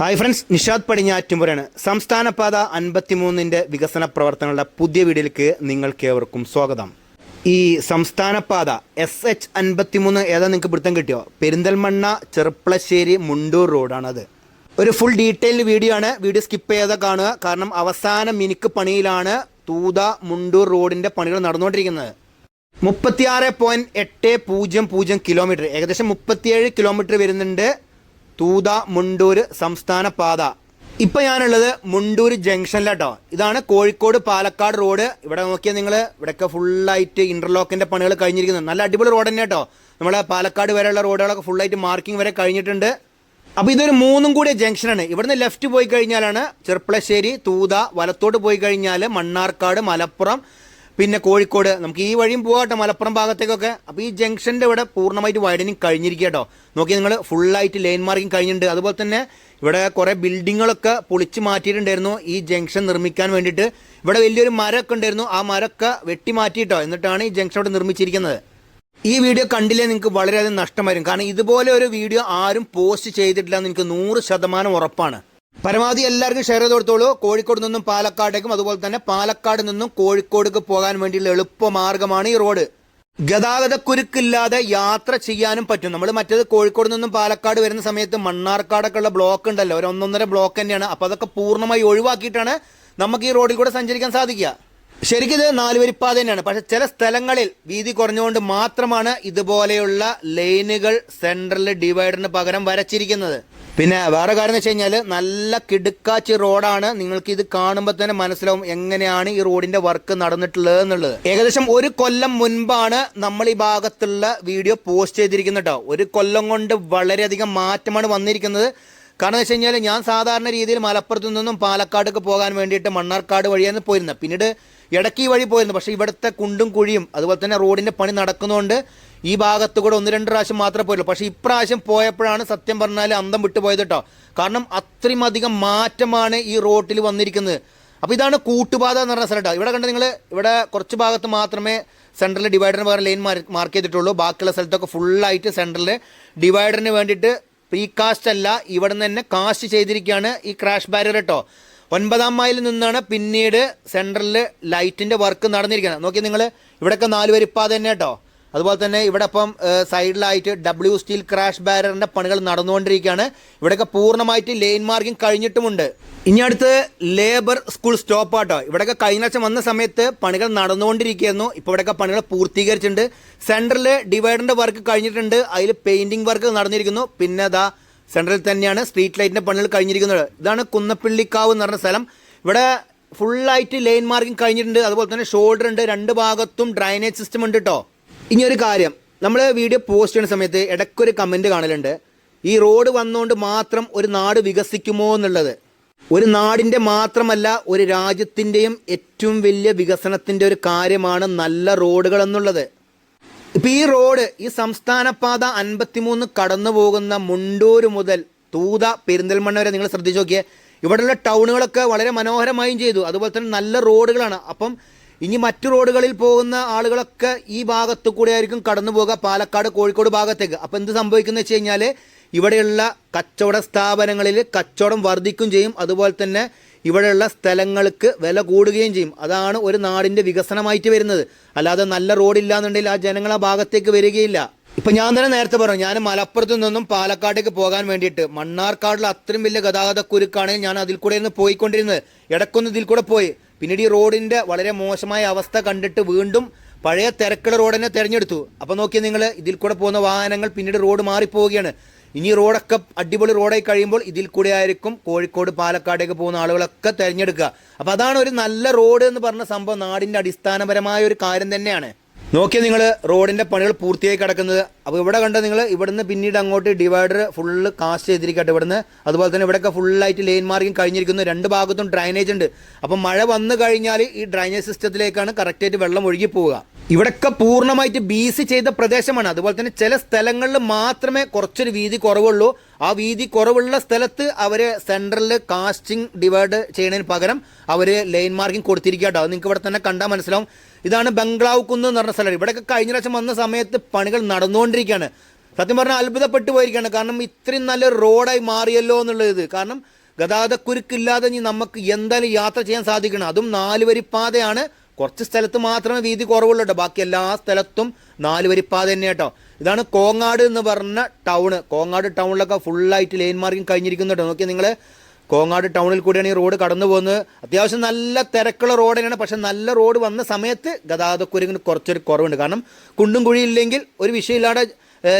Hi friends Nishad പടിഞ്ഞാറ്റുമുറാണ് സംസ്ഥാനപാത അൻപത്തിമൂന്നിന്റെ വികസന പ്രവർത്തനങ്ങളുടെ പുതിയ വീഡിയോയിലേക്ക് നിങ്ങൾക്ക് ഏവർക്കും സ്വാഗതം. ഈ സംസ്ഥാനപാത എസ് എച്ച് അൻപത്തിമൂന്ന് ഏതാ നിങ്ങൾക്ക് പിടുത്തം കിട്ടിയോ? പെരിന്തൽമണ്ണ ചെറുപ്പളശ്ശേരി മുണ്ടൂർ റോഡാണത്. ഒരു ഫുൾ ഡീറ്റെയിൽഡ് വീഡിയോ ആണ്. വീഡിയോ സ്കിപ്പ് ചെയ്താൽ കാണുക. കാരണം അവസാന മിനുക്ക് പണിയിലാണ് തൂത മുണ്ടൂർ റോഡിന്റെ പണികൾ നടന്നുകൊണ്ടിരിക്കുന്നത്. മുപ്പത്തിയാറ് പോയിന്റ് എട്ട് പൂജ്യം പൂജ്യം കിലോമീറ്റർ ഏകദേശം മുപ്പത്തിയേഴ് കിലോമീറ്റർ വരുന്നുണ്ട്. തൂത മുണ്ടൂർ സംസ്ഥാന പാത. ഇപ്പൊ ഞാനുള്ളത് മുണ്ടൂർ ജംഗ്ഷനിലാട്ടോ. ഇതാണ് കോഴിക്കോട് പാലക്കാട് റോഡ്. ഇവിടെ നോക്കിയാൽ നിങ്ങൾ ഇവിടെയൊക്കെ ഫുള്ളായിട്ട് ഇന്റർലോക്കിന്റെ പണികൾ കഴിഞ്ഞിരിക്കുന്നത് നല്ല അടിപൊളി റോഡ് തന്നെ കേട്ടോ നമ്മളെ പാലക്കാട് വരെയുള്ള റോഡുകളൊക്കെ ഫുള്ളായിട്ട് മാർക്കിംഗ് വരെ കഴിഞ്ഞിട്ടുണ്ട്. അപ്പൊ ഇതൊരു മൂന്നും കൂടിയ ജംഗ്ഷനാണ്. ഇവിടുന്ന് ലെഫ്റ്റ് പോയി കഴിഞ്ഞാലാണ് ചെർപ്പളശ്ശേരി തൂത വലത്തോട്ട് പോയി കഴിഞ്ഞാൽ മണ്ണാർക്കാട് മലപ്പുറം പിന്നെ കോഴിക്കോട്. നമുക്ക് ഈ വഴിയും പോകാട്ടോ മലപ്പുറം ഭാഗത്തേക്കൊക്കെ. അപ്പോൾ ഈ ജംഗ്ഷന്റെ ഇവിടെ പൂർണമായിട്ട് വൈഡനിങ് കഴിഞ്ഞിരിക്കുക കേട്ടോ. നോക്കി നിങ്ങൾ ഫുള്ളായിട്ട് ലൈൻ മാർക്കിംഗ് കഴിഞ്ഞിട്ടുണ്ട്. അതുപോലെ തന്നെ ഇവിടെ കുറേ ബിൽഡിങ്ങുകളൊക്കെ പൊളിച്ച് മാറ്റിയിട്ടുണ്ടായിരുന്നു ഈ ജംഗ്ഷൻ നിർമ്മിക്കാൻ വേണ്ടിയിട്ട്. ഇവിടെ വലിയൊരു മരമൊക്കെ ഉണ്ടായിരുന്നു. ആ മരമൊക്കെ വെട്ടി മാറ്റിയിട്ടോ എന്നിട്ടാണ് ഈ ജംഗ്ഷൻ ഇവിടെ നിർമ്മിച്ചിരിക്കുന്നത്. ഈ വീഡിയോ കണ്ടില്ലേ നിങ്ങൾക്ക് വളരെയധികം നഷ്ടം വരും കാരണം ഇതുപോലെ ഒരു വീഡിയോ ആരും പോസ്റ്റ് ചെയ്തിട്ടില്ല എന്ന് എനിക്ക് നൂറ് ശതമാനം ഉറപ്പാണ്. പരമാവധി എല്ലാവർക്കും ഷെയർ ചെയ്ത് കൊടുത്തോളൂ. കോഴിക്കോട് നിന്നും പാലക്കാടേക്കും അതുപോലെ തന്നെ പാലക്കാട് നിന്നും കോഴിക്കോടേക്ക് പോകാൻ വേണ്ടിയുള്ള എളുപ്പമാർഗമാണ് ഈ റോഡ്. ഗതാഗത കുരുക്കില്ലാതെ യാത്ര ചെയ്യാനും പറ്റും. നമ്മൾ മറ്റേത് കോഴിക്കോട് നിന്നും പാലക്കാട് വരുന്ന സമയത്ത് മണ്ണാർക്കാടൊക്കെ ഉള്ള ബ്ലോക്ക് ഉണ്ടല്ലോ. ഒരു ഒന്നൊന്നര ബ്ലോക്ക് തന്നെയാണ്. അപ്പോൾ അതൊക്കെ പൂർണമായി ഒഴിവാക്കിയിട്ടാണ് നമുക്ക് ഈ റോഡിൽ കൂടെ സഞ്ചരിക്കാൻ സാധിക്കുക. ശരിക്കും ഇത് നാലുവരിപ്പാത തന്നെയാണ്. പക്ഷെ ചില സ്ഥലങ്ങളിൽ വീതി കുറഞ്ഞുകൊണ്ട് മാത്രമാണ് ഇതുപോലെയുള്ള ലൈനുകൾ സെൻട്രൽ ഡിവൈഡറിന് പകരം വരച്ചിരിക്കുന്നത്. പിന്നെ വേറെ കാര്യം എന്ന് വെച്ച് കഴിഞ്ഞാൽ നല്ല കിടുക്കാച്ചി റോഡാണ് നിങ്ങൾക്ക് ഇത് കാണുമ്പോൾ തന്നെ മനസ്സിലാവും എങ്ങനെയാണ് ഈ റോഡിന്റെ വർക്ക് നടന്നിട്ടുള്ളത് എന്നുള്ളത്. ഏകദേശം ഒരു കൊല്ലം മുൻപാണ് നമ്മൾ ഈ ഭാഗത്തുള്ള വീഡിയോ പോസ്റ്റ് ചെയ്തിരിക്കുന്നത് കേട്ടോ. ഒരു കൊല്ലം കൊണ്ട് വളരെയധികം മാറ്റമാണ് വന്നിരിക്കുന്നത്. കാരണം എന്ന് വെച്ച് കഴിഞ്ഞാൽ ഞാൻ സാധാരണ രീതിയിൽ മലപ്പുറത്തു നിന്നും പാലക്കാടൊക്കെ പോകാൻ വേണ്ടിയിട്ട് മണ്ണാർക്കാട് വഴിയാണ് പോയിരുന്നത്. പിന്നീട് ഇടയ്ക്ക് ഈ വഴി പോയിരുന്നു. പക്ഷേ ഇവിടുത്തെ കുണ്ടും കുഴിയും അതുപോലെ തന്നെ റോഡിന്റെ പണി നടക്കുന്നതുകൊണ്ട് ഈ ഭാഗത്ത് കൂടെ ഒന്ന് രണ്ട് പ്രാവശ്യം മാത്രമേ പോയുള്ളൂ പക്ഷേ ഇപ്രാവശ്യം പോയപ്പോഴാണ് സത്യം പറഞ്ഞാൽ അന്തം വിട്ടു പോയത് കേട്ടോ കാരണം അത്രയും അധികം മാറ്റമാണ് ഈ റോട്ടിൽ വന്നിരിക്കുന്നത്. അപ്പോൾ ഇതാണ് കൂട്ടുപാത എന്ന് പറഞ്ഞ സ്ഥലം ഇവിടെ കണ്ട് നിങ്ങൾ ഇവിടെ കുറച്ച് ഭാഗത്ത് മാത്രമേ സെൻട്രൽ ഡിവൈഡറിന് പകരം ലൈൻ മാർക്ക് ചെയ്തിട്ടുള്ളൂ. ബാക്കിയുള്ള സ്ഥലത്തൊക്കെ ഫുള്ളായിട്ട് സെൻട്രൽ ഡിവൈഡറിന് വേണ്ടിയിട്ട് പ്രീ കാസ്റ്റ് അല്ല ഇവിടെ നിന്ന് തന്നെ കാസ്റ്റ് ചെയ്തിരിക്കുകയാണ് ഈ ക്രാഷ് ബാരിയർ കേട്ടോ ഒൻപതാം മൈലിൽ നിന്നാണ് പിന്നീട് സെൻട്രലിൽ ലൈറ്റിന്റെ വർക്ക് നടന്നിരിക്കുന്നത്. നോക്കി നിങ്ങൾ ഇവിടെയൊക്കെ നാല് വരിപ്പാത തന്നെ കേട്ടോ. അതുപോലെ തന്നെ ഇവിടെ ഇപ്പം സൈഡിലായിട്ട് ഡബ്ല്യു സ്റ്റീൽ ക്രാഷ് ബാരറിന്റെ പണികൾ നടന്നുകൊണ്ടിരിക്കുകയാണ്. ഇവിടെയൊക്കെ പൂർണമായിട്ട് ലെയിൻ മാർക്കിംഗ് കഴിഞ്ഞിട്ടുമുണ്ട്. ഇനി അടുത്ത് ലേബർ സ്കൂൾ സ്റ്റോപ്പ് ആട്ടോ. ഇവിടെയൊക്കെ കഴിഞ്ഞ ആഴ്ച വന്ന സമയത്ത് പണികൾ നടന്നുകൊണ്ടിരിക്കുകയായിരുന്നു. ഇപ്പോൾ ഇവിടെയൊക്കെ പണികൾ പൂർത്തീകരിച്ചിട്ടുണ്ട്. സെൻട്രലിൽ ഡിവൈഡറിന്റെ വർക്ക് കഴിഞ്ഞിട്ടുണ്ട്. അതിൽ പെയിന്റിംഗ് വർക്ക് നടന്നിരിക്കുന്നു. പിന്നെ അതാ സെൻട്രലിൽ തന്നെയാണ് സ്ട്രീറ്റ് ലൈറ്റിന്റെ പണികൾ കഴിഞ്ഞിരിക്കുന്നത്. ഇതാണ് കുന്നപ്പിള്ളിക്കാവ് എന്ന് പറഞ്ഞ സ്ഥലം. ഇവിടെ ഫുള്ളായിട്ട് ലൈൻ മാർക്കിംഗ് കഴിഞ്ഞിട്ടുണ്ട്. അതുപോലെ തന്നെ ഷോൾഡർ ഉണ്ട്. രണ്ട് ഭാഗത്തും ഡ്രൈനേജ് സിസ്റ്റം ഉണ്ട് കേട്ടോ ഇനി ഒരു കാര്യം. നമ്മൾ വീഡിയോ പോസ്റ്റ് ചെയ്യുന്ന സമയത്ത് ഇടയ്ക്കൊരു കമന്റ് കാണലുണ്ട്. ഈ റോഡ് വന്നുകൊണ്ട് മാത്രം ഒരു നാട് വികസിക്കുമോ എന്നുള്ളത്. ഒരു നാടിന്റെ മാത്രമല്ല ഒരു രാജ്യത്തിന്റെയും ഏറ്റവും വലിയ വികസനത്തിന്റെ ഒരു കാര്യമാണ് നല്ല റോഡുകൾ എന്നുള്ളത്. ഇപ്പം ഈ റോഡ് ഈ സംസ്ഥാന പാത അൻപത്തിമൂന്ന് കടന്നു പോകുന്ന മുണ്ടൂര് മുതൽ തൂത പെരിന്തൽമണ്ണ വരെ നിങ്ങൾ ശ്രദ്ധിച്ചു നോക്കിയേ. ഇവിടെയുള്ള ടൗണുകളൊക്കെ വളരെ മനോഹരമായും ചെയ്തു. അതുപോലെ തന്നെ നല്ല റോഡുകളാണ്. അപ്പം ഇനി മറ്റു റോഡുകളിൽ പോകുന്ന ആളുകളൊക്കെ ഈ ഭാഗത്തു കൂടെ ആയിരിക്കും കടന്നു പോകുക പാലക്കാട് കോഴിക്കോട് ഭാഗത്തേക്ക്. അപ്പം എന്ത് സംഭവിക്കുന്നത് വെച്ച് കഴിഞ്ഞാൽ ഇവിടെയുള്ള കച്ചവട സ്ഥാപനങ്ങളിൽ കച്ചവടം വർദ്ധിക്കും ചെയ്യും. അതുപോലെ തന്നെ ഇവിടെയുള്ള സ്ഥലങ്ങൾക്ക് വില കൂടുകയും ചെയ്യും. അതാണ് ഒരു നാടിന്റെ വികസനമായിട്ട് വരുന്നത്. അല്ലാതെ നല്ല റോഡില്ല എന്നുണ്ടെങ്കിൽ ആ ജനങ്ങൾ ആ ഭാഗത്തേക്ക് വരികയില്ല. ഇപ്പം ഞാൻ തന്നെ നേരത്തെ പറഞ്ഞു ഞാൻ മലപ്പുറത്ത് നിന്നും പാലക്കാട്ടേക്ക് പോകാൻ വേണ്ടിയിട്ട് മണ്ണാർക്കാടിൽ അത്രയും വലിയ ഗതാഗത കുരുക്കാണ് ഞാൻ അതിൽ കൂടെ ഒന്ന് പോയിക്കൊണ്ടിരുന്നത്. ഇടക്കൊന്ന് ഇതിൽ കൂടെ പോയി. പിന്നീട് ഈ റോഡിന്റെ വളരെ മോശമായ അവസ്ഥ കണ്ടിട്ട് വീണ്ടും പഴയ തിരക്കുള്ള റോഡ് തന്നെ തിരഞ്ഞെടുത്തു. അപ്പോൾ നോക്കിയാൽ നിങ്ങൾ ഇതിൽ കൂടെ പോകുന്ന വാഹനങ്ങൾ പിന്നീട് റോഡ് മാറിപ്പോവുകയാണ്. ഇനി റോഡൊക്കെ അടിപൊളി റോഡായി കഴിയുമ്പോൾ ഇതിൽ കൂടെ ആയിരിക്കും കോഴിക്കോട് പാലക്കാടേക്ക് പോകുന്ന ആളുകളൊക്കെ തിരഞ്ഞെടുക്കുക. അപ്പോൾ അതാണ് ഒരു നല്ല റോഡ് എന്ന് പറഞ്ഞ സംഭവം നാടിന്റെ അടിസ്ഥാനപരമായ ഒരു കാര്യം തന്നെയാണ്. നോക്കിയാൽ നിങ്ങൾ റോഡിന്റെ പണികൾ പൂർത്തിയായി കിടക്കുന്നത്. അപ്പോൾ ഇവിടെ കണ്ട നിങ്ങൾ ഇവിടുന്ന് പിന്നീട് അങ്ങോട്ട് ഡിവൈഡർ ഫുള്ള് കാസ്റ്റ് ചെയ്തിരിക്കട്ടെ ഇവിടുന്ന്. അതുപോലെ തന്നെ ഇവിടെയൊക്കെ ഫുള്ളായിട്ട് ലൈൻ മാർക്കിംഗ് കഴിഞ്ഞിരിക്കുന്നു. രണ്ട് ഭാഗത്തും ഡ്രൈനേജ് ഉണ്ട്. അപ്പം മഴ വന്നു കഴിഞ്ഞാൽ ഈ ഡ്രൈനേജ് സിസ്റ്റത്തിലേക്കാണ് കറക്റ്റായിട്ട് വെള്ളം ഒഴുകി പോവുക. ഇവിടെയൊക്കെ പൂർണമായിട്ട് ബി സി ചെയ്ത പ്രദേശമാണ്. അതുപോലെ തന്നെ ചില സ്ഥലങ്ങളിൽ മാത്രമേ കുറച്ചൊരു വീതി കുറവുള്ളൂ. ആ വീതി കുറവുള്ള സ്ഥലത്ത് അവർ സെൻട്രലിൽ കാസ്റ്റിംഗ് ഡിവൈഡ് ചെയ്യുന്നതിന് പകരം അവർ ലൈൻ മാർക്കിംഗ് കൊടുത്തിരിക്കുക കേട്ടോ അത് നിങ്ങൾക്ക് ഇവിടെ തന്നെ കണ്ടാൽ മനസ്സിലാവും. ഇതാണ് ബംഗ്ലാവ് കുന്ന് എന്ന് പറഞ്ഞ സ്ഥലം. ഇവിടെയൊക്കെ കഴിഞ്ഞ പ്രാവശ്യം വന്ന സമയത്ത് പണികൾ നടന്നുകൊണ്ടിരിക്കുകയാണ്. സത്യം പറഞ്ഞാൽ അത്ഭുതപ്പെട്ടു പോയിരിക്കുകയാണ്. കാരണം ഇത്രയും നല്ല റോഡായി മാറിയല്ലോ എന്നുള്ളത്. കാരണം ഗതാഗതക്കുരുക്കില്ലാതെ ഇനി നമുക്ക് എന്തായാലും യാത്ര ചെയ്യാൻ സാധിക്കണം. അതും നാല് വരിപ്പാതയാണ് കുറച്ച് സ്ഥലത്ത് മാത്രമേ വീതി കുറവുള്ളൂ കേട്ടോ. ബാക്കി എല്ലാ സ്ഥലത്തും നാല് വരിപ്പാത തന്നെ കേട്ടോ. ഇതാണ് കോങ്ങാട് എന്ന് പറഞ്ഞ ടൗണ്. കോങ്ങാട് ടൗണിലൊക്കെ ഫുള്ളായിട്ട് ലൈൻ മാർക്കിംഗ് കഴിഞ്ഞിരിക്കുന്നു കേട്ടോ. നോക്കിയാൽ നിങ്ങൾ കോങ്ങാട് ടൗണിൽ കൂടിയാണ് ഈ റോഡ് കടന്നു പോകുന്നത്. അത്യാവശ്യം നല്ല തിരക്കുള്ള റോഡ് തന്നെയാണ് പക്ഷെ നല്ല റോഡ് വന്ന സമയത്ത് ഗതാഗതക്കുരുങ്ങിന് കുറച്ചൊരു കുറവുണ്ട്. കാരണം കുണ്ടും കുഴിയില്ലെങ്കിൽ ഒരു വിഷയമില്ലാതെ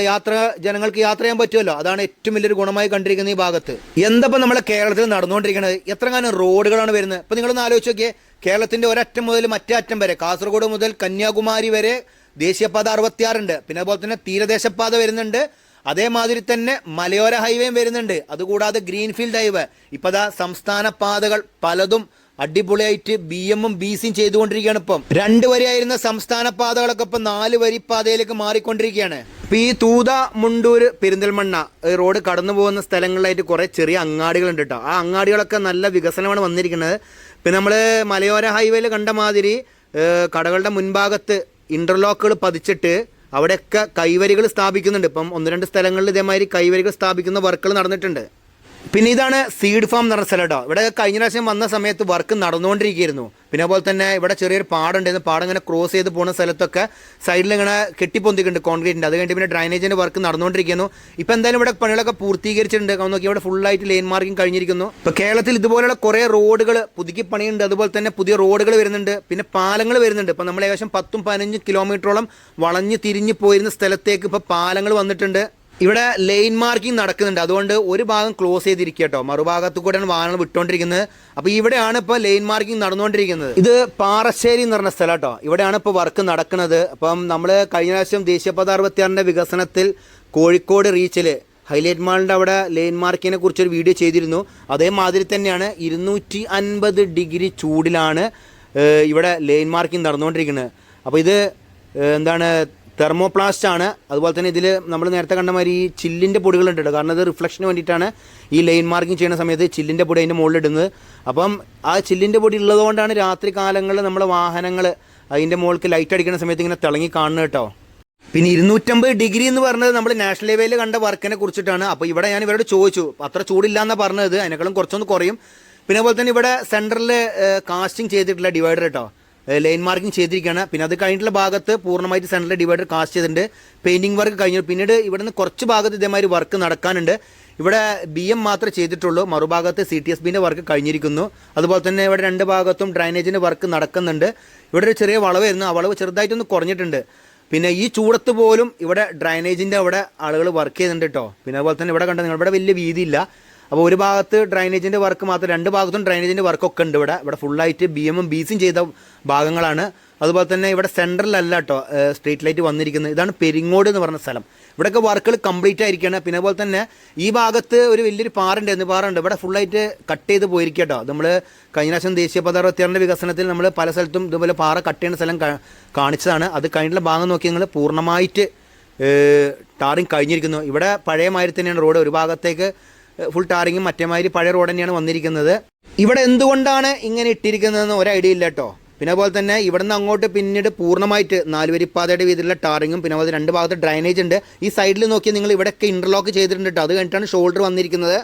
യാത്ര ജനങ്ങൾക്ക് യാത്ര ചെയ്യാൻ പറ്റുമല്ലോ. അതാണ് ഏറ്റവും വലിയൊരു ഗുണമായി കണ്ടിരിക്കുന്ന ഈ ഭാഗത്ത്. എന്തപ്പോൾ നമ്മളെ കേരളത്തിൽ നടന്നുകൊണ്ടിരിക്കുന്നത് എത്ര കാലം റോഡുകളാണ് വരുന്നത്. ഇപ്പം നിങ്ങളൊന്ന് ആലോചിച്ച് നോക്കിയേ. കേരളത്തിന്റെ ഒരറ്റം മുതൽ മറ്റേ അറ്റം വരെ കാസർഗോഡ് മുതൽ കന്യാകുമാരി വരെ ദേശീയപാത അറുപത്തിയാറുണ്ട്. പിന്നെ അതുപോലെ തന്നെ തീരദേശപാത വരുന്നുണ്ട്. അതേമാതിരി തന്നെ മലയോര ഹൈവേയും വരുന്നുണ്ട്. അതുകൂടാതെ ഗ്രീൻഫീൽഡ് ഹൈവേ. ഇപ്പൊ ദാ സംസ്ഥാന പാതകൾ പലതും അടിപൊളിയായിട്ട് ബി എമ്മും ബി സിയും ചെയ്തുകൊണ്ടിരിക്കുകയാണ് ഇപ്പം. രണ്ട് വരിയായിരുന്ന സംസ്ഥാന പാതകളൊക്കെ ഇപ്പം നാല് വരി പാതയിലേക്ക് മാറിക്കൊണ്ടിരിക്കുകയാണ്. ഇപ്പൊ ഈ തൂത മുണ്ടൂര് പെരിന്തൽമണ്ണ റോഡ് കടന്നു പോകുന്ന സ്ഥലങ്ങളിലായിട്ട് കുറെ ചെറിയ അങ്ങാടികളുണ്ട് കേട്ടോ. ആ അങ്ങാടികളൊക്കെ നല്ല വികസനമാണ് വന്നിരിക്കുന്നത്. പിന്നെ നമ്മൾ മലയോര ഹൈവേയിൽ കണ്ട മാതിരി കടകളുടെ മുൻഭാഗത്ത് ഇന്റർലോക്കുകൾ പതിച്ചിട്ട് അവിടെയൊക്കെ കൈവരികൾ സ്ഥാപിക്കുന്നുണ്ട്. ഇപ്പം ഒന്ന് രണ്ട് സ്ഥലങ്ങളിൽ ഇതേമാതിരി കൈവരികൾ സ്ഥാപിക്കുന്ന വർക്കുകൾ നടന്നിട്ടുണ്ട്. പിന്നെ ഇതാണ് സീഡ് ഫാം എന്ന് പറഞ്ഞ സ്ഥലം കേട്ടോ ഇവിടെ കഴിഞ്ഞ പ്രാവശ്യം വന്ന സമയത്ത് വർക്ക് നടന്നുകൊണ്ടിരിക്കുകയായിരുന്നു. പിന്നെ അതുപോലെ തന്നെ ഇവിടെ ചെറിയൊരു പാടുണ്ടായിരുന്നു. പാടം ഇങ്ങനെ ക്രോസ് ചെയ്ത് പോകുന്ന സ്ഥലത്തൊക്കെ സൈഡിൽ ഇങ്ങനെ കെട്ടിപ്പൊന്തിക്കുന്നുണ്ട് കോൺക്രീറ്റിന്റെ അത് കഴിഞ്ഞ് പിന്നെ ഡ്രൈനേജിന്റെ വർക്ക് നടന്നുകൊണ്ടിരിക്കുന്നു. ഇപ്പം എന്തായാലും ഇവിടെ പണികളൊക്കെ പൂർത്തീകരിച്ചിട്ടുണ്ട്. നോക്കി ഇവിടെ ഫുള്ളായിട്ട് ലൈൻ മാർക്കിംഗ് കഴിഞ്ഞിരിക്കുന്നു. ഇപ്പോൾ കേരളത്തിൽ ഇതുപോലെയുള്ള കുറേ റോഡുകൾ പുതുക്കി പണിയുണ്ട് അതുപോലെ തന്നെ പുതിയ റോഡുകൾ വരുന്നുണ്ട്. പിന്നെ പാലങ്ങൾ വരുന്നുണ്ട്. ഇപ്പം നമ്മൾ ഏകദേശം പത്തും പതിനഞ്ചും കിലോമീറ്ററോളം വളഞ്ഞ് തിരിഞ്ഞ് പോയിരുന്ന സ്ഥലത്തേക്ക് ഇപ്പോൾ പാലങ്ങൾ വന്നിട്ടുണ്ട്. ഇവിടെ ലൈൻ മാർക്കിംഗ് നടക്കുന്നുണ്ട്. അതുകൊണ്ട് ഒരു ഭാഗം ക്ലോസ് ചെയ്തിരിക്കുക കേട്ടോ. മറുഭാഗത്ത് കൂടെയാണ് വാഹനങ്ങൾ വിട്ടുകൊണ്ടിരിക്കുന്നത് അപ്പോൾ ഇവിടെയാണ് ഇപ്പോൾ ലൈൻ മാർക്കിംഗ് നടന്നുകൊണ്ടിരിക്കുന്നത്. ഇത് പാറശ്ശേരി എന്ന് പറഞ്ഞ സ്ഥലം കേട്ടോ. ഇവിടെയാണ് ഇപ്പോൾ വർക്ക് നടക്കുന്നത്. അപ്പം നമ്മൾ കഴിഞ്ഞ പ്രാവശ്യം ദേശീയപാത അറുപത്തിയാറിന്റെ വികസനത്തിൽ കോഴിക്കോട് റീച്ചിൽ ഹൈലൈറ്റ് മാളിന്റെ അവിടെ ലൈൻ മാർക്കിനെ കുറിച്ചൊരു വീഡിയോ ചെയ്തിരുന്നു. അതേമാതിരി തന്നെയാണ് ഇരുന്നൂറ്റി അൻപത് ഡിഗ്രി ചൂടിലാണ് ഇവിടെ ലൈൻ മാർക്കിംഗ് നടന്നുകൊണ്ടിരിക്കുന്നത്. അപ്പോൾ ഇത് എന്താണ് തെർമോപ്ലാസ്റ്റ് ആണ്. അതുപോലെ തന്നെ ഇതിൽ നമ്മൾ നേരത്തെ കണ്ട മാതിരി ഈ ചില്ലിന്റെ പൊടികളുണ്ട് കേട്ടോ. കാരണം അത് റിഫ്ലക്ഷന് വേണ്ടിയിട്ടാണ് ഈ ലൈൻ മാർക്കിംഗ് ചെയ്യുന്ന സമയത്ത് ചില്ലിന്റെ പൊടി അതിന്റെ മുകളിൽ ഇടുന്നത്. അപ്പം ആ ചില്ലിന്റെ പൊടി ഉള്ളതുകൊണ്ടാണ് രാത്രി കാലങ്ങളിൽ നമ്മുടെ വാഹനങ്ങൾ അതിന്റെ മുകൾക്ക് ലൈറ്റ് അടിക്കുന്ന സമയത്ത് ഇങ്ങനെ തിളങ്ങി കാണുന്നത് കേട്ടോ. പിന്നെ ഇരുന്നൂറ്റമ്പത് ഡിഗ്രി എന്ന് പറഞ്ഞത് നമ്മൾ നാഷണൽ ലെവലിൽ കണ്ട വർക്കിനെ കുറിച്ചിട്ടാണ്. അപ്പോൾ ഇവിടെ ഞാൻ ഇവരോട് ചോദിച്ചു അത്ര ചൂടില്ല എന്നാണ് പറഞ്ഞത്? അതിനേക്കാളും കുറച്ചൊന്ന് കുറയും. പിന്നെ അതുപോലെ തന്നെ ഇവിടെ സെന്ററിൽ കാസ്റ്റിംഗ് ചെയ്തിട്ടുള്ള ഡിവൈഡർ കേട്ടോ. ലൈൻ മാർക്കിംഗ് ചെയ്തിരിക്കുകയാണ്. പിന്നെ അത് കഴിഞ്ഞിട്ടുള്ള ഭാഗത്ത് പൂർണമായിട്ട് സെൻട്രൽ ഡിവൈഡർ കാസ്റ്റ് ചെയ്തിട്ടുണ്ട്. പെയിന്റിംഗ് വർക്ക് കഴിഞ്ഞു. പിന്നീട് ഇവിടെ നിന്ന് കുറച്ച് ഭാഗത്ത് ഇതേമാതിരി വർക്ക് നടക്കാനുണ്ട്. ഇവിടെ ബി എം മാത്രമേ ചെയ്തിട്ടുള്ളൂ. മറുഭാഗത്ത് സി ടി എസ് ബിന്റെ വർക്ക് കഴിഞ്ഞിരിക്കുന്നു. അതുപോലെ തന്നെ ഇവിടെ രണ്ട് ഭാഗത്തും ഡ്രൈനേജിന്റെ വർക്ക് നടക്കുന്നുണ്ട്. ഇവിടെ ഒരു ചെറിയ വളവായിരുന്നു ആ വളവ് ചെറുതായിട്ടൊന്ന് കുറഞ്ഞിട്ടുണ്ട്. പിന്നെ ഈ ചൂടത്ത് പോലും ഇവിടെ ഡ്രൈനേജിന്റെ അവിടെ ആളുകൾ വർക്ക് ചെയ്യുന്നുണ്ട് കേട്ടോ പിന്നെ അതുപോലെ തന്നെ ഇവിടെ കണ്ട നിങ്ങൾ ഇവിടെ വലിയ വീതിയില്ല. അപ്പോൾ ഒരു ഭാഗത്ത് ഡ്രൈനേജിന്റെ വർക്ക് മാത്രം രണ്ട് ഭാഗത്തും ഡ്രൈനേജിന്റെ വർക്കൊക്കെ ഉണ്ട് ഇവിടെ. ഇവിടെ ഫുള്ളായിട്ട് ബി എമ്മും ബി സിയും ചെയ്ത ഭാഗങ്ങളാണ്. അതുപോലെ തന്നെ ഇവിടെ സെൻട്രലല്ല കേട്ടോ സ്ട്രീറ്റ് ലൈറ്റ് വന്നിരിക്കുന്നത്. ഇതാണ് പെരിങ്ങോട് എന്ന് പറഞ്ഞ സ്ഥലം. ഇവിടെയൊക്കെ വർക്കുകൾ കംപ്ലീറ്റ് ആയിരിക്കുകയാണ്. പിന്നെ അതുപോലെ തന്നെ ഈ ഭാഗത്ത് ഒരു വലിയൊരു പാറുണ്ട് എന്ന് പാറുണ്ട് ഇവിടെ ഫുള്ളായിട്ട് കട്ട് ചെയ്ത് പോയിരിക്കുക കേട്ടോ നമ്മൾ കഴിഞ്ഞ പ്രാവശ്യം ദേശീയപാത അറുപത്തിയാറിന്റെ വികസനത്തിൽ നമ്മൾ പല സ്ഥലത്തും ഇതുപോലെ പാറ കട്ട് ചെയ്യുന്ന സ്ഥലം കാണിച്ചതാണ്. അത് കഴിഞ്ഞിട്ടുള്ള ഭാഗം നോക്കി നിങ്ങൾ പൂർണമായിട്ട് ടാറിങ് കഴിഞ്ഞിരിക്കുന്നു. ഇവിടെ പഴയ മാതിരി തന്നെയാണ് റോഡ്. ഒരു ഭാഗത്തേക്ക് ഫുൾ ടാറിങ്ങും മറ്റേമാതിരി പഴയ റോഡ് തന്നെയാണ് വന്നിരിക്കുന്നത്. ഇവിടെ എന്തുകൊണ്ടാണ് ഇങ്ങനെ ഇട്ടിരിക്കുന്നതെന്ന് ഒരു ഐഡിയ ഇല്ല കേട്ടോ പിന്നെ അതുപോലെ തന്നെ ഇവിടുന്ന് അങ്ങോട്ട് പിന്നീട് പൂർണമായിട്ട് നാലുവരിപ്പാതയുടെ വീതിയിലുള്ള ടാറിങ്ങും പിന്നെ അതുപോലെ രണ്ട് ഭാഗത്ത് ഡ്രൈനേജ് ഉണ്ട്. ഈ സൈഡിൽ നോക്കി നിങ്ങൾ ഇവിടെയൊക്കെ ഇന്റർലോക്ക് ചെയ്തിട്ടുണ്ട് കേട്ടോ അത് കഴിഞ്ഞിട്ടാണ് ഷോൾഡർ വന്നിരിക്കുന്നത്.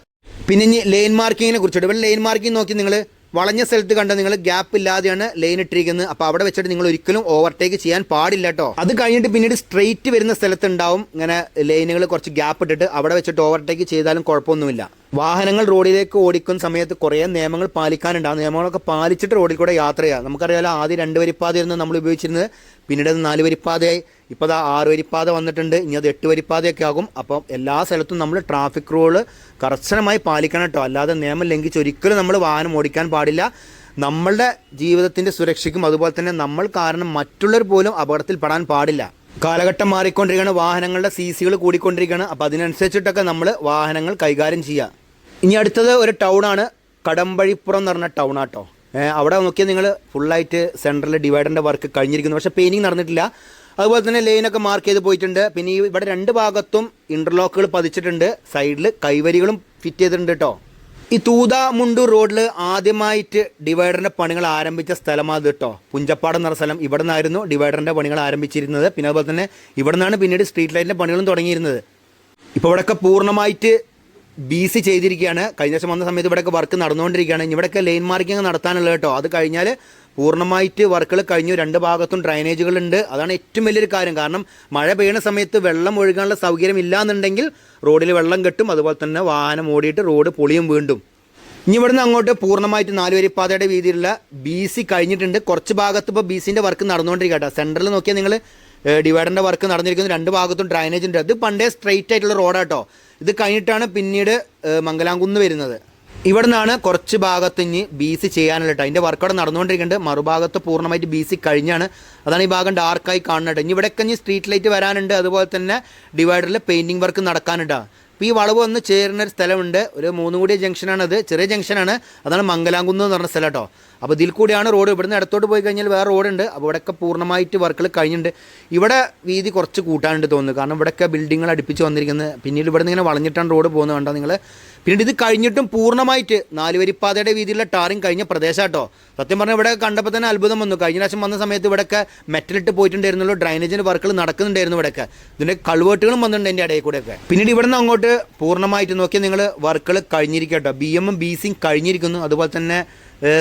പിന്നെ ഇനി ലൈൻ മാർക്കിങ്ങിനെ കുറിച്ചിട്ട് ഇവിടെ ലൈൻ മാർക്കിംഗ് നോക്കി നിങ്ങൾ വളഞ്ഞ സ്ഥലത്ത് കണ്ട നിങ്ങൾ ഗ്യാപ്പ് ഇല്ലാതെയാണ് ലൈൻ ഇട്ടിരിക്കുന്നത്. അപ്പോൾ അവിടെ വെച്ചിട്ട് നിങ്ങൾ ഒരിക്കലും ഓവർടേക്ക് ചെയ്യാൻ പാടില്ല കേട്ടോ അത് കഴിഞ്ഞിട്ട് പിന്നീട് സ്ട്രെയിറ്റ് വരുന്ന സ്ഥലത്ത് ഉണ്ടാവും ഇങ്ങനെ ലൈനുകൾ കുറച്ച് ഗ്യാപ്പ് ഇട്ടിട്ട് അവിടെ വെച്ചിട്ട് ഓവർടേക്ക് ചെയ്താലും കുഴപ്പമൊന്നുമില്ല. വാഹനങ്ങൾ റോഡിലേക്ക് ഓടിക്കുന്ന സമയത്ത് കുറേ നിയമങ്ങൾ പാലിക്കാനുണ്ട്. ആ നിയമങ്ങളൊക്കെ പാലിച്ചിട്ട് റോഡിൽ കൂടെ യാത്ര നമുക്കറിയാലോ ആദ്യം രണ്ട് വരിപ്പാതയായിരുന്നു നമ്മൾ ഉപയോഗിച്ചിരുന്നത്. പിന്നീട് നാല് വരിപ്പാതയായി. ഇപ്പോൾ അത് ആറ് വരിപ്പാത വന്നിട്ടുണ്ട്. ഇനി അത് എട്ട് വരിപ്പാതയൊക്കെ ആകും. അപ്പം എല്ലാ സ്ഥലത്തും നമ്മൾ ട്രാഫിക് റൂൾ കർശനമായി പാലിക്കണം കേട്ടോ അല്ലാതെ നിയമം ലംഘിച്ച് ഒരിക്കലും നമ്മൾ വാഹനം ഓടിക്കാൻ പാടില്ല. നമ്മളുടെ ജീവിതത്തിന്റെ സുരക്ഷയ്ക്കും അതുപോലെ തന്നെ നമ്മൾ കാരണം മറ്റുള്ളവർ പോലും അപകടത്തിൽ അപകടത്തിൽപ്പെടാൻ പാടില്ല. കാലഘട്ടം മാറിക്കൊണ്ടിരിക്കുകയാണ്. വാഹനങ്ങളുടെ സി സികൾ കൂടിക്കൊണ്ടിരിക്കുകയാണ്. അപ്പോൾ അതിനനുസരിച്ചിട്ടൊക്കെ നമ്മൾ വാഹനങ്ങൾ കൈകാര്യം ചെയ്യുക ഇനി അടുത്തത് ഒരു ടൗണാണ് കടമ്പഴിപ്പുറം എന്ന് പറഞ്ഞ ടൗണാട്ടോ അവിടെ നോക്കിയാൽ നിങ്ങൾ ഫുള്ളായിട്ട് സെൻട്രൽ ഡിവൈഡറിന്റെ വർക്ക് കഴിഞ്ഞിരിക്കുന്നു. പക്ഷേ പെയിന്റിങ് നടന്നിട്ടില്ല. അതുപോലെ തന്നെ ലൈനൊക്കെ മാർക്ക് ചെയ്ത് പോയിട്ടുണ്ട്. പിന്നെ ഈ ഇവിടെ രണ്ട് ഭാഗത്തും ഇന്റർലോക്കുകൾ പതിച്ചിട്ടുണ്ട്. സൈഡിൽ കൈവരികളും ഫിറ്റ് ചെയ്തിട്ടുണ്ട് കേട്ടോ ഈ തൂത റോഡിൽ ആദ്യമായിട്ട് ഡിവൈഡറിന്റെ പണികൾ ആരംഭിച്ച സ്ഥലമാണ് കേട്ടോ പുഞ്ചപ്പാട് എന്ന സ്ഥലം ഇവിടെ നിന്നായിരുന്നു ഡിവൈഡറിന്റെ പണികൾ ആരംഭിച്ചിരുന്നത്. പിന്നെ അതുപോലെ തന്നെ ഇവിടെ നിന്നാണ് പിന്നീട് സ്ട്രീറ്റ് ലൈറ്റിന്റെ പണികളും തുടങ്ങിയിരുന്നത്. ഇപ്പോൾ ഇവിടെയൊക്കെ പൂർണമായിട്ട് ബി സി ചെയ്തിരിക്കുകയാണ്. കഴിഞ്ഞ ദിവസം വന്ന സമയത്ത് ഇവിടെയൊക്കെ വർക്ക് നടന്നുകൊണ്ടിരിക്കുകയാണ്. ഇവിടെയൊക്കെ ലൈൻ മാർക്കിംഗ് നടത്താനുള്ളത് കേട്ടോ അത് കഴിഞ്ഞാൽ പൂർണമായിട്ട് വർക്കുകൾ കഴിഞ്ഞു. രണ്ട് ഭാഗത്തും ഡ്രൈനേജുകളുണ്ട്. അതാണ് ഏറ്റവും വലിയൊരു കാര്യം. കാരണം മഴ പെയ്യുന്ന സമയത്ത് വെള്ളം ഒഴുകാനുള്ള സൗകര്യം ഇല്ലാന്നുണ്ടെങ്കിൽ റോഡിൽ വെള്ളം കെട്ടും. അതുപോലെ തന്നെ വാഹനം ഓടിയിട്ട് റോഡ് പൊളിയും വീണ്ടും. ഇനി ഇവിടുന്ന് അങ്ങോട്ട് പൂർണമായിട്ട് നാലുവരിപ്പാതയുടെ വീതിയിലുള്ള ബി സി കഴിഞ്ഞിട്ടുണ്ട്. കുറച്ച് ഭാഗത്ത് ഇപ്പോൾ ബി സിന്റെ വർക്ക് നടന്നുകൊണ്ടിരിക്കുക കേട്ടോ. സെന്ററിൽ നോക്കിയാൽ നിങ്ങൾ ഡിവൈഡറിന്റെ വർക്ക് നടന്നിരിക്കുന്നു. രണ്ട് ഭാഗത്തും ഡ്രൈനേജ് ഉണ്ട്. അത് പണ്ടേ സ്ട്രെയിറ്റ് ആയിട്ടുള്ള റോഡാട്ടോ ഇത് കഴിഞ്ഞിട്ടാണ് പിന്നീട് മംഗലാംകുന്ന് വരുന്നത്. ഇവിടെ നിന്നാണ് കുറച്ച് ഭാഗത്ത് ഇനി ബി സി ചെയ്യാനുള്ള കേട്ടോ അതിന്റെ വർക്കൗട്ട് നടന്നുകൊണ്ടിരിക്കുന്നുണ്ട്. മറുഭാഗത്ത് പൂർണമായിട്ട് ബി സി കഴിഞ്ഞാണ്. അതാണ് ഈ ഭാഗം ഡാർക്കായി കാണുന്നത് ഇനി ഇവിടെയൊക്കെ ഇനി സ്ട്രീറ്റ് ലൈറ്റ് വരാനുണ്ട്. അതുപോലെ തന്നെ ഡിവൈഡറിൽ പെയിന്റിങ് വർക്ക് നടക്കാനുണ്ട് അപ്പോൾ ഈ വളവ് വന്ന് ചേരുന്ന ഒരു സ്ഥലമുണ്ട്. ഒരു മൂന്നുകൂടിയ ജംഗ്ഷനാണ് ജംഗ്ഷനാണത് ചെറിയ ജംഗ്ഷനാണ് അതാണ് മംഗലാംകുന്ന് എന്ന് പറഞ്ഞ സ്ഥലം കേട്ടോ അപ്പോൾ ഇതിൽ കൂടിയാണ് റോഡ്. ഇവിടുന്ന് ഇടത്തോട്ട് പോയി കഴിഞ്ഞാൽ വേറെ റോഡുണ്ട്. അപ്പോൾ ഇവിടെയൊക്കെ പൂർണമായിട്ട് വർക്കുകൾ കഴിഞ്ഞിട്ടുണ്ട്. ഇവിടെ വീതി കുറച്ച് കൂട്ടാനുണ്ട് തോന്നുന്നു. കാരണം ഇവിടെയൊക്കെ ബിൽഡിങ്ങൾ അടുപ്പിച്ച് വന്നിരിക്കുന്നത്. പിന്നീട് ഇവിടെ നിന്ന് ഇങ്ങനെ വളഞ്ഞിട്ടാണ് റോഡ് പോകുന്നത് കണ്ടോ നിങ്ങൾ പിന്നീട് ഇത് കഴിഞ്ഞിട്ടും പൂർണമായിട്ട് നാലുവരിപ്പാതയുടെ വീതിയിലുള്ള ടാറിങ് കഴിഞ്ഞ പ്രദേശം കേട്ടോ. സത്യം പറഞ്ഞാൽ ഇവിടെ കണ്ടപ്പോൾ തന്നെ അത്ഭുതം വന്നു. കഴിഞ്ഞ പ്രാവശ്യം വന്ന സമയത്ത് ഇവിടെയൊക്കെ മെറ്റലിട്ട് പോയിട്ടുണ്ടായിരുന്നുള്ളൂ ഡ്രൈനേജിന്റെ വർക്കുകൾ നടക്കുന്നുണ്ടായിരുന്നു ഇവിടെയൊക്കെ. ഇതിന്റെ കൾവേട്ടുകളും വന്നിട്ടുണ്ട് എന്റെ ഇടയിൽ കൂടെയൊക്കെ. പിന്നീട് ഇവിടെ നിന്ന് അങ്ങോട്ട് പൂർണമായിട്ട് നോക്കിയാൽ നിങ്ങൾ വർക്കുകൾ കഴിഞ്ഞിരിക്കട്ടോ കേട്ടോ. ബി എമ്മും ബി സിയും കഴിഞ്ഞിരിക്കുന്നു. അതുപോലെ തന്നെ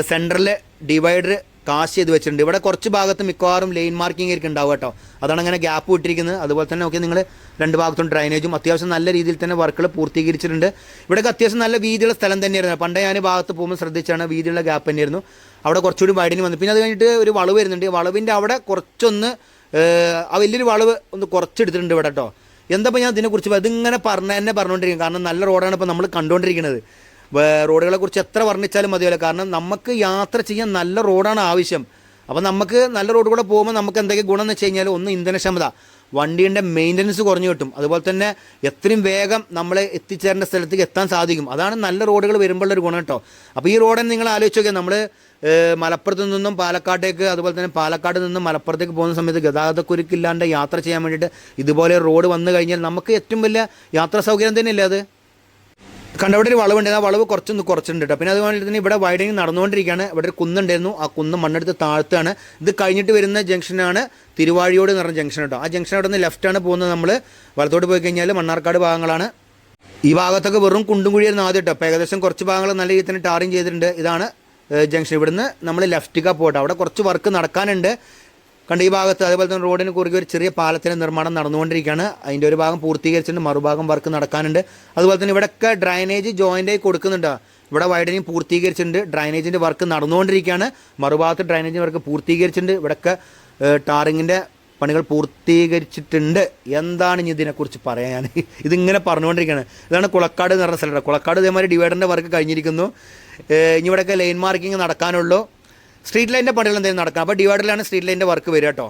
സെന്ററിൽ ഡിവൈഡർ കാശ് ചെയ്ത് വെച്ചിട്ടുണ്ട്. ഇവിടെ കുറച്ച് ഭാഗത്ത് മിക്കവാറും ലൈൻ മാർക്കിംഗ് ആയിരിക്കും ഉണ്ടാവുക കേട്ടോ. അതാണ് അങ്ങനെ ഗ്യാപ്പ് വിട്ടിരിക്കുന്നത്. അതുപോലെ തന്നെ നോക്കി നിങ്ങൾ രണ്ട് ഭാഗത്തും ഡ്രൈനേജും അത്യാവശ്യം നല്ല രീതിയിൽ തന്നെ വർക്കുകൾ പൂർത്തീകരിച്ചിട്ടുണ്ട്. ഇവിടെ അത്യാവശ്യം നല്ല വീതിയുള്ള സ്ഥലം തന്നെയായിരുന്നു. പണ്ടേ ഞാൻ ഭാഗത്ത് പോകുമ്പോൾ ശ്രദ്ധിച്ചാണ് വീതിയുള്ള ഗ്യാപ്പ് തന്നെയായിരുന്നു. അവിടെ കുറച്ചുകൂടി വൈഡിന് വന്നു. പിന്നെ അത് കഴിഞ്ഞിട്ട് ഒരു വളവ് വരുന്നുണ്ട്. വളവിന്റെ അവിടെ കുറച്ചൊന്ന് ആ വലിയൊരു വളവ് ഒന്ന് കുറച്ചെടുത്തിട്ടുണ്ട് ഇവിടെ കേട്ടോ. എന്താ ഞാൻ ഇതിനെക്കുറിച്ച് അതിങ്ങനെ പറഞ്ഞ തന്നെ പറഞ്ഞുകൊണ്ടിരിക്കും കാരണം നല്ല റോഡാണ് ഇപ്പോൾ നമ്മൾ കണ്ടുകൊണ്ടിരിക്കുന്നത് റോഡുകളെ കുറിച്ച് എത്ര വർണിച്ചാലും മതിയല്ലോ. കാരണം നമുക്ക് യാത്ര ചെയ്യാൻ നല്ല റോഡാണ് ആവശ്യം. അപ്പോൾ നമുക്ക് നല്ല റോഡ് കൂടെ പോകുമ്പോൾ നമുക്ക് എന്തൊക്കെ ഗുണം എന്ന് വെച്ച് കഴിഞ്ഞാൽ ഒന്ന് ഇന്ധനക്ഷമത. വണ്ടീന്റെ മെയിന്റനൻസ് കുറഞ്ഞു കിട്ടും. അതുപോലെ തന്നെ എത്രയും വേഗം നമ്മൾ എത്തിച്ചേരേണ്ട സ്ഥലത്തേക്ക് എത്താൻ സാധിക്കും. അതാണ് നല്ല റോഡുകൾ വരുമ്പോഴുള്ള ഒരു ഗുണം കേട്ടോ. അപ്പോൾ ഈ റോഡെന്ന് നിങ്ങൾ ആലോചിച്ച് നോക്കിയാൽ നമ്മൾ മലപ്പുറത്ത് നിന്നും പാലക്കാട്ടേക്ക് അതുപോലെ തന്നെ പാലക്കാട് നിന്നും മലപ്പുറത്തേക്ക് പോകുന്ന സമയത്ത് ഗതാഗതക്കുരുക്കില്ലാണ്ട് യാത്ര ചെയ്യാൻ വേണ്ടിയിട്ട് ഇതുപോലെ റോഡ് വന്നു കഴിഞ്ഞാൽ നമുക്ക് ഏറ്റവും വലിയ യാത്രാ സൗകര്യം തന്നെയല്ലേ അത്? കണ്ട അവിടെ ഒരു വളവുണ്ട് ആ വളവ് കുറച്ചൊന്ന് കുറച്ചിട്ടുണ്ട് പിന്നെ അതുപോലെ തന്നെ ഇവിടെ വൈഡിങ് നടന്നുകൊണ്ടിരിക്കുകയാണ്. ഇവിടെ ഒരു കുന്നുണ്ടായിരുന്നു. ആ കുന്ന് മണ്ണെടുത്ത് താഴ്ത്താണ് ഇത് കഴിഞ്ഞിട്ട് വരുന്ന ജംഗ്ഷനാണ് തിരുവാഴിയോട് എന്ന് പറഞ്ഞ ജംഗ്ഷൻ കേട്ടോ ആ ജംഗ്ഷൻ അവിടെ നിന്ന് ലെഫ്റ്റാണ് പോകുന്നത് നമ്മൾ. വലത്തോട്ട് പോയി കഴിഞ്ഞാൽ മണ്ണാർക്കാട് ഭാഗങ്ങളാണ്. ഈ ഭാഗത്തൊക്കെ വെറും കുണ്ടും കുഴിയായിരുന്നു ആദ്യം കേട്ടോ അപ്പോൾ ഏകദേശം കുറച്ച് ഭാഗങ്ങൾ നല്ല രീതിയിൽ തന്നെ ടാറിങ് ചെയ്തിട്ടുണ്ട്. ഇതാണ് ജംഗ്ഷൻ ഇവിടുന്ന് നമ്മൾ ലെഫ്റ്റിക്കാ പോകട്ടെ. അവിടെ കുറച്ച് വർക്ക് നടക്കാനുണ്ട്. കണ്ട ഈ ഭാഗത്ത് അതേപോലെ തന്നെ റോഡിന് കുറുകെ ഒരു ചെറിയ പാലത്തിന്റെ നിർമ്മാണം നടന്നുകൊണ്ടിരിക്കുകയാണ്. അതിന്റെ ഒരു ഭാഗം പൂർത്തീകരിച്ചിട്ടുണ്ട്. മറുഭാഗം വർക്ക് നടക്കാനുണ്ട്. അതുപോലെ തന്നെ ഇവിടെയൊക്കെ ഡ്രൈനേജ് ജോയിന്റായി കൊടുക്കുന്നുണ്ട്. ഇവിടെ വൈഡനിങ് പൂർത്തീകരിച്ചിട്ടുണ്ട്. ഡ്രൈനേജിന്റെ വർക്ക് നടന്നുകൊണ്ടിരിക്കുകയാണ്. മറുഭാഗത്ത് ഡ്രൈനേജ് വർക്ക് പൂർത്തീകരിച്ചിട്ടുണ്ട്. ഇവിടെയൊക്കെ ടാറിങ്ങിന്റെ പണികൾ പൂർത്തീകരിച്ചിട്ടുണ്ട്. എന്താണ് ഇനി ഇതിനെക്കുറിച്ച് പറയാൻ? ഞാൻ ഇതിങ്ങനെ പറഞ്ഞുകൊണ്ടിരിക്കുകയാണ്. ഇതാണ് കുളക്കാട് എന്ന് പറഞ്ഞ സ്ഥലം കുളക്കാട് ഇതേമാതിരി ഡിവൈഡറിന്റെ വർക്ക് കഴിഞ്ഞിരിക്കുന്നു. ഇനി ഇവിടെയൊക്കെ ലൈൻ മാർക്കിംഗ് നടക്കാനുള്ളൂ. സ്ട്രീറ്റ് ലൈന്റെ പണികൾ എന്തെങ്കിലും നടക്കാം അപ്പോൾ ഡിവൈഡറിലാണ് സ്ട്രീറ്റ് ലൈന്റെ വർക്ക് വരിക കേട്ടോ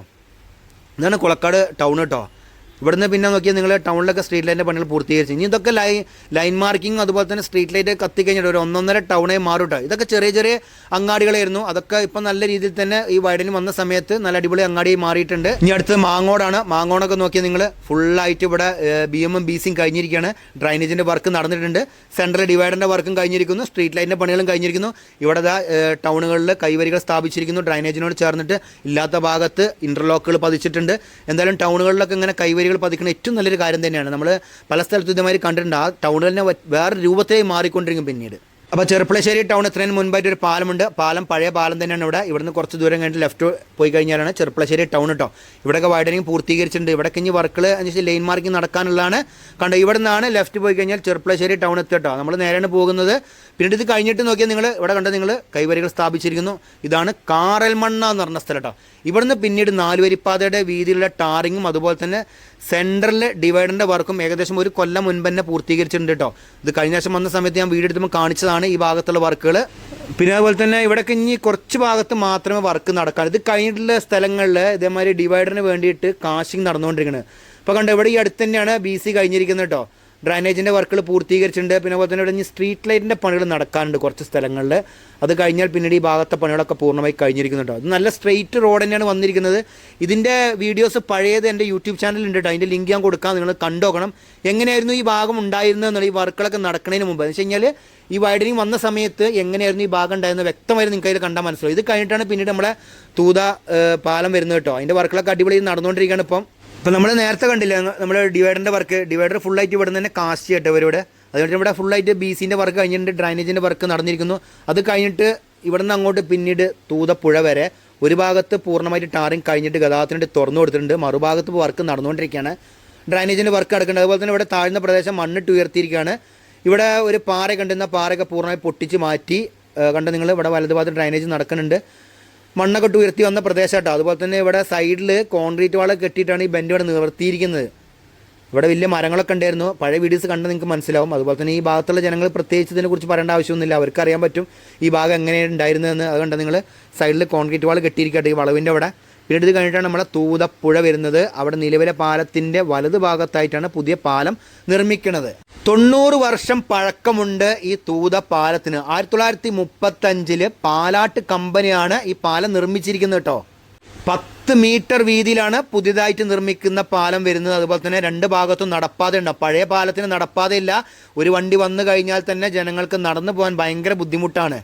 ഇതാണ് കുളക്കാട് ടൗൺ കേട്ടോ ഇവിടുന്ന് പിന്നെ നോക്കിയാൽ നിങ്ങൾ ടൗണിലൊക്കെ സ്ട്രീറ്റ് ലൈറ്റിന്റെ പണികൾ പൂർത്തീകരിച്ചു. ഇനി ഇതൊക്കെ ലൈൻ ലൈൻ മാർക്കിംഗ് അതുപോലെ തന്നെ സ്ട്രീറ്റ് ലൈറ്റ് കത്തിക്കഴിഞ്ഞിട്ട് ഒരു ഒന്നൊന്നര ടൗണേ മാറും ഇതൊക്കെ ചെറിയ ചെറിയ അങ്ങാടികളായിരുന്നു. അതൊക്കെ ഇപ്പം നല്ല രീതിയിൽ തന്നെ ഈ വൈഡിന് വന്ന സമയത്ത് നല്ല അടിപൊളി അങ്ങാടി മാറിയിട്ടുണ്ട്. ഇനി അടുത്ത് മാങ്ങോടാണ്. മാങ്ങോടൊക്കെ നോക്കിയാൽ നിങ്ങൾ ഫുള്ളായിട്ട് ഇവിടെ ബി എമ്മും ബി സിയും കഴിഞ്ഞിരിക്കുകയാണ് ഡ്രൈനേജിന്റെ വർക്ക് നടന്നിട്ടുണ്ട്. സെൻട്രൽ ഡിവൈഡറിന്റെ വർക്കും കഴിഞ്ഞിരിക്കുന്നു. സ്ട്രീറ്റ് ലൈറ്റിന്റെ പണികളും കഴിഞ്ഞിരിക്കുന്നു. ഇവിടെ ടൗണുകളിൽ കൈവരികൾ സ്ഥാപിച്ചിരിക്കുന്നു. ഡ്രൈനേജിനോട് ചേർന്നിട്ട് ഇല്ലാത്ത ഭാഗത്ത് ഇന്റർലോക്കുകൾ പതിച്ചിട്ടുണ്ട്. എന്തായാലും ടൗണുകളിലൊക്കെ ഇങ്ങനെ കൈവരികൾ പതിക്കുന്ന ഏറ്റവും നല്ലൊരു കാര്യം തന്നെയാണ്. നമ്മൾ പല സ്ഥലത്തും ഇതേമാതിരി കണ്ടിട്ടുണ്ട്. ആ ടൗണിൽ തന്നെ വേറെ രൂപത്തിലേക്ക് മാറിക്കൊണ്ടിരിക്കും പിന്നീട്. അപ്പോൾ ചെറുപ്പളശ്ശേരി ടൗൺ എത്രയും മുൻപായിട്ട് ഒരു പാലമുണ്ട്. പാലം പഴയ പാലം തന്നെയാണ് ഇവിടെ. ഇവിടുന്ന് കുറച്ച് ദൂരം കഴിഞ്ഞിട്ട് ലെഫ്റ്റ് പോയി കഴിഞ്ഞാലാണ് ചെറുപ്പളശ്ശേരി ടൗൺ കേട്ടോ ഇവിടെയൊക്കെ വൈഡനിങ് പൂർത്തീകരിച്ചിട്ടുണ്ട്. ഇവിടെ കഴിഞ്ഞ് വർക്കുകൾ അനുസരിച്ച് ലൈൻ മാർക്കിംഗ് നടക്കാനുള്ളതാണ്. കണ്ടോ ഇവിടെ നിന്നാണ് ലെഫ്റ്റ് പോയി കഴിഞ്ഞാൽ ചെറുപ്പളശ്ശേരി ടൗൺ എത്തുക കേട്ടോ നമ്മൾ നേരെയാണ് പോകുന്നത്. പിന്നീട് ഇത് കഴിഞ്ഞിട്ട് നോക്കിയാൽ നിങ്ങൾ ഇവിടെ കണ്ട നിങ്ങൾ കൈവരികൾ സ്ഥാപിച്ചിരിക്കുന്നു. ഇതാണ് കാറൽമണ്ണ എന്ന് പറഞ്ഞ സ്ഥലം കേട്ടോ ഇവിടുന്ന് പിന്നീട് നാലുവരിപ്പാതയുടെ വീതിയിലുള്ള ടാറിങ്ങും അതുപോലെ തന്നെ സെൻട്രലിൽ ഡിവൈഡറിന്റെ വർക്കും ഏകദേശം ഒരു കൊല്ലം മുൻപ് തന്നെ പൂർത്തീകരിച്ചിട്ടുണ്ട് കേട്ടോ. ഇത് കഴിഞ്ഞ വർഷം വന്ന സമയത്ത് ഞാൻ വീഡിയോ എടുത്തുമ്പോൾ കാണിച്ചതാണ് ഈ ഭാഗത്തുള്ള വർക്കുകൾ പിന്നെ അതുപോലെ തന്നെ ഇവിടേക്ക് ഇനി കുറച്ച് ഭാഗത്ത് മാത്രമേ വർക്ക് നടക്കാൻ ഇത് കഴിഞ്ഞിട്ടുള്ള സ്ഥലങ്ങളിൽ ഇതേമാതിരി ഡിവൈഡറിന് വേണ്ടിയിട്ട് കാശിങ് നടന്നുകൊണ്ടിരിക്കുന്നത് ഇപ്പോൾ കണ്ടോ ഇവിടെ ഈ അടുത്ത് തന്നെയാണ് ബി സി കഴിഞ്ഞിരിക്കുന്നത് കേട്ടോ. ഡ്രൈനേജിന്റെ വർക്കുകൾ പൂർത്തീകരിച്ചിട്ടുണ്ട്. പിന്നെ അതുപോലെ തന്നെ ഇവിടെ സ്ട്രീറ്റ് ലൈറ്റിന്റെ പണികൾ നടക്കാനുണ്ട് കുറച്ച് സ്ഥലങ്ങളിൽ അത് കഴിഞ്ഞാൽ പിന്നീട് ഈ ഭാഗത്തെ പണികളൊക്കെ പൂർണമായി കഴിഞ്ഞിരിക്കുന്നുണ്ട്. അത് നല്ല സ്ട്രെയിറ്റ് റോഡ് തന്നെയാണ് വന്നിരിക്കുന്നത്. ഇതിന്റെ വീഡിയോസ് പഴയത് എന്റെ യൂട്യൂബ് ചാനലുണ്ട് കേട്ടോ അതിന്റെ ലിങ്ക് ഞാൻ കൊടുക്കാം. നിങ്ങൾ കണ്ടോക്കണം എങ്ങനെയായിരുന്നു ഈ ഭാഗം ഉണ്ടായിരുന്നത് എന്നുള്ള ഈ വർക്കുകളൊക്കെ നടക്കുന്നതിന് മുമ്പ്. എന്ന് വെച്ച് കഴിഞ്ഞാൽ ഈ വൈഡനിങ് വന്ന സമയത്ത് എങ്ങനെയായിരുന്നു ഈ ഭാഗം ഉണ്ടായിരുന്നത് വ്യക്തമായിരുന്നു നിങ്ങൾക്ക് അതിൽ കണ്ടാൽ മനസ്സിലാവും. ഇത് കഴിഞ്ഞിട്ടാണ് പിന്നീട് നമ്മുടെ തൂത പാലം വരുന്നത് കേട്ടോ അതിന്റെ വർക്കുകളൊക്കെ അടിപൊളി നടന്നുകൊണ്ടിരിക്കുകയാണ് ഇപ്പം. ഇപ്പം നമ്മൾ നേരത്തെ കണ്ടില്ല നമ്മൾ ഡിവൈഡറിന്റെ വർക്ക് ഡിവൈഡർ ഫുള്ളായിട്ട് ഇവിടെ തന്നെ കാസ്റ്റ് ചെയ്യട്ടെ അവരിവിടെ അതുകൊണ്ട് ഇവിടെ ഫുള്ളായിട്ട് ബി സിന്റെ വർക്ക് കഴിഞ്ഞിട്ട് ഡ്രൈനേജിന്റെ വർക്ക് നടന്നിരിക്കുന്നു. അത് കഴിഞ്ഞിട്ട് ഇവിടെ നിന്ന് അങ്ങോട്ട് പിന്നീട് തൂതപ്പുഴ വരെ ഒരു ഭാഗത്ത് പൂർണമായിട്ട് ടാറിങ് കഴിഞ്ഞിട്ട് ഗതാഗതത്തിന് തുറന്നു കൊടുത്തിട്ടുണ്ട്. മറുഭാഗത്ത് വർക്ക് നടന്നുകൊണ്ടിരിക്കുകയാണ്. ഡ്രൈനേജിന്റെ വർക്ക് നടക്കുന്നുണ്ട്. അതുപോലെ തന്നെ ഇവിടെ താഴ്ന്ന പ്രദേശം മണ്ണിട്ട് ഉയർത്തിയിരിക്കുകയാണ്. ഇവിടെ ഒരു പാറ കണ്ടുന്ന പാറയൊക്കെ പൂർണമായി പൊട്ടിച്ച് മാറ്റി. കണ്ട് നിങ്ങൾ? ഇവിടെ വലതുഭാഗത്ത് ഡ്രൈനേജ് നടക്കുന്നുണ്ട്. മണ്ണൊക്കെ ഉയർത്തി വന്ന പ്രദേശം കേട്ടോ അതുപോലെ തന്നെ ഇവിടെ സൈഡിൽ കോൺക്രീറ്റ് വാള കെട്ടിയിട്ടാണ് ഈ ബെൻഡ് ഇവിടെ നിവർത്തിയിരിക്കുന്നത്. ഇവിടെ വലിയ മരങ്ങളൊക്കെ ഉണ്ടായിരുന്നു. പഴയ വീഡിയോസ് കണ്ട് നിങ്ങൾക്ക് മനസ്സിലാവും. അതുപോലെ തന്നെ ഈ ഭാഗത്തുള്ള ജനങ്ങൾ പ്രത്യേകിച്ച് ഇതിനെക്കുറിച്ച് പറയേണ്ട ആവശ്യമൊന്നുമില്ല. അവർക്ക് അറിയാൻ പറ്റും ഈ ഭാഗം എങ്ങനെയാണ് ഉണ്ടായിരുന്നതെന്ന്. അതുകൊണ്ട് നിങ്ങൾ സൈഡിൽ കോൺക്രീറ്റ് വാൾ കെട്ടിയിരിക്കട്ടെ ഈ വളവിന്റെ അവിടെ ഇത് കഴിഞ്ഞിട്ടാണ് നമ്മുടെ തൂതപ്പുഴ വരുന്നത്. അവിടെ നിലവിലെ പാലത്തിന്റെ വലത് ഭാഗത്തായിട്ടാണ് പുതിയ പാലം നിർമ്മിക്കുന്നത്. തൊണ്ണൂറ് വർഷം പഴക്കമുണ്ട് ഈ തൂത പാലത്തിന്. ആയിരത്തി തൊള്ളായിരത്തി മുപ്പത്തഞ്ചിൽ പാലാട്ട് കമ്പനിയാണ് ഈ പാലം നിർമ്മിച്ചിരിക്കുന്നത് കേട്ടോ. പത്ത് മീറ്റർ വീതിയിലാണ് പുതിയതായിട്ട് നിർമ്മിക്കുന്ന പാലം വരുന്നത്. അതുപോലെ തന്നെ രണ്ട് ഭാഗത്തും നടപ്പാത ഉണ്ട്. പഴയ പാലത്തിന് നടപ്പാതയില്ല. ഒരു വണ്ടി വന്നു കഴിഞ്ഞാൽ തന്നെ ജനങ്ങൾക്ക് നടന്നു പോകാൻ ഭയങ്കര ബുദ്ധിമുട്ടാണ്.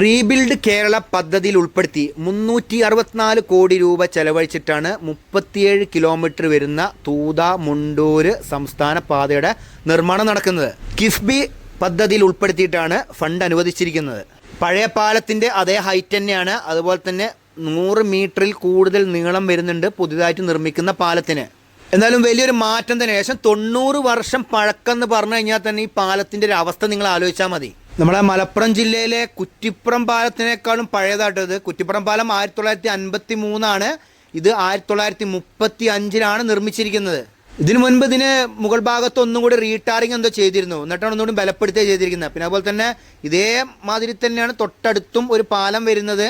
റീബിൽഡ് കേരള പദ്ധതിയിൽ ഉൾപ്പെടുത്തി മുന്നൂറ്റി അറുപത്തിനാല് കോടി രൂപ ചെലവഴിച്ചിട്ടാണ് മുപ്പത്തിയേഴ് കിലോമീറ്റർ വരുന്ന തൂത മുണ്ടൂര് സംസ്ഥാന പാതയുടെ നിർമ്മാണം നടക്കുന്നത്. കിഫ്ബി പദ്ധതിയിൽ ഉൾപ്പെടുത്തിയിട്ടാണ് ഫണ്ട് അനുവദിച്ചിരിക്കുന്നത്. പഴയ പാലത്തിന്റെ അതേ ഹൈറ്റ് തന്നെയാണ്. അതുപോലെ തന്നെ നൂറ് മീറ്ററിൽ കൂടുതൽ നീളം വരുന്നുണ്ട് പുതിയതായിട്ട് നിർമ്മിക്കുന്ന പാലത്തിന്. എന്നാലും വലിയൊരു മാറ്റം തന്നെ. ഏകദേശം തൊണ്ണൂറ് വർഷം പഴക്കം എന്ന് പറഞ്ഞു കഴിഞ്ഞാൽ തന്നെ ഈ പാലത്തിന്റെ ഒരു അവസ്ഥ നിങ്ങൾ ആലോചിച്ചാൽ മതി. നമ്മളെ മലപ്പുറം ജില്ലയിലെ കുറ്റിപ്പുറം പാലത്തിനേക്കാളും പഴയതായിട്ട് കുറ്റിപ്പുറം പാലം ആയിരത്തി തൊള്ളായിരത്തി അൻപത്തി മൂന്നാണ് ഇത് ആയിരത്തി തൊള്ളായിരത്തി മുപ്പത്തി അഞ്ചിലാണ് നിർമ്മിച്ചിരിക്കുന്നത്. ഇതിനു മുൻപ് ഇതിന് മുകൾ ഭാഗത്ത് ഒന്നും കൂടി റീടാറിങ് എന്തോ ചെയ്തിരുന്നു. എന്നിട്ടാണ് ഒന്നുകൂടി ബലപ്പെടുത്തുക ചെയ്തിരിക്കുന്നത്. പിന്നെ അതുപോലെ തന്നെ ഇതേ മാതിരി തന്നെയാണ് തൊട്ടടുത്തും ഒരു പാലം വരുന്നത്.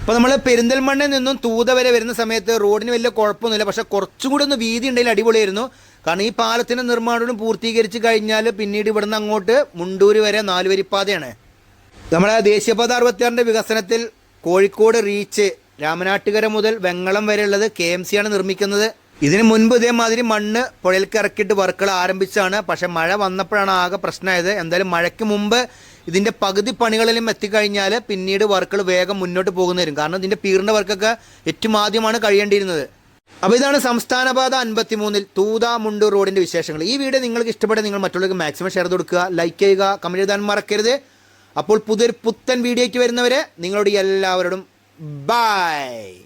അപ്പോൾ നമ്മൾ പെരിന്തൽമണ്ണയിൽ നിന്നും തൂത വരെ വരുന്ന സമയത്ത് റോഡിന് വലിയ കുഴപ്പമൊന്നുമില്ല. പക്ഷേ കുറച്ചും കൂടി ഒന്ന് വീതി ഉണ്ടെങ്കിൽ അടിപൊളിയായിരുന്നു. കാരണം ഈ പാലത്തിന്റെ നിർമ്മാണം പൂർത്തീകരിച്ച് കഴിഞ്ഞാൽ പിന്നീട് ഇവിടുന്ന് അങ്ങോട്ട് മുണ്ടൂര് വരെ നാലുവരിപ്പാതയാണ്. നമ്മളെ ദേശീയപാത അറുപത്തിയാറിന്റെ വികസനത്തിൽ കോഴിക്കോട് റീച്ച് രാമനാട്ടുകര മുതൽ വെങ്ങളം വരെയുള്ളത് കെ എം സിയാണ് നിർമ്മിക്കുന്നത്. ഇതിന് മുൻപ് ഇതേമാതിരി മണ്ണ് പുഴയിലേക്ക് ഇറക്കിയിട്ട് വർക്കുകൾ ആരംഭിച്ചാണ്. പക്ഷേ മഴ വന്നപ്പോഴാണ് ആകെ പ്രശ്നമായത്. എന്തായാലും മഴയ്ക്ക് മുമ്പ് ഇതിന്റെ പകുതി പണികളിലും എത്തിക്കഴിഞ്ഞാൽ പിന്നീട് വർക്കുകൾ വേഗം മുന്നോട്ട് പോകുന്നതിനും കാരണം ഇതിന്റെ പീറിന്റെ വർക്കൊക്കെ ഏറ്റവും ആദ്യമാണ് കഴിയേണ്ടിയിരുന്നത്. അപ്പോൾ ഇതാണ് സംസ്ഥാന പാത അൻപത്തിമൂന്നിൽ തൂത മുണ്ടൂർ റോഡിന്റെ വിശേഷങ്ങൾ. ഈ വീഡിയോ നിങ്ങൾക്ക് ഇഷ്ടപ്പെട്ട നിങ്ങൾ മറ്റുള്ളവർക്ക് മാക്സിമം ഷെയർ കൊടുക്കുക ലൈക്ക് ചെയ്യുക കമന്റ് എഴുതാൻ മറക്കരുത്. അപ്പോൾ പുതിയൊരു പുത്തൻ വീഡിയോയ്ക്ക് വരുന്നവരെ നിങ്ങളോട് എല്ലാവരോടും ബൈ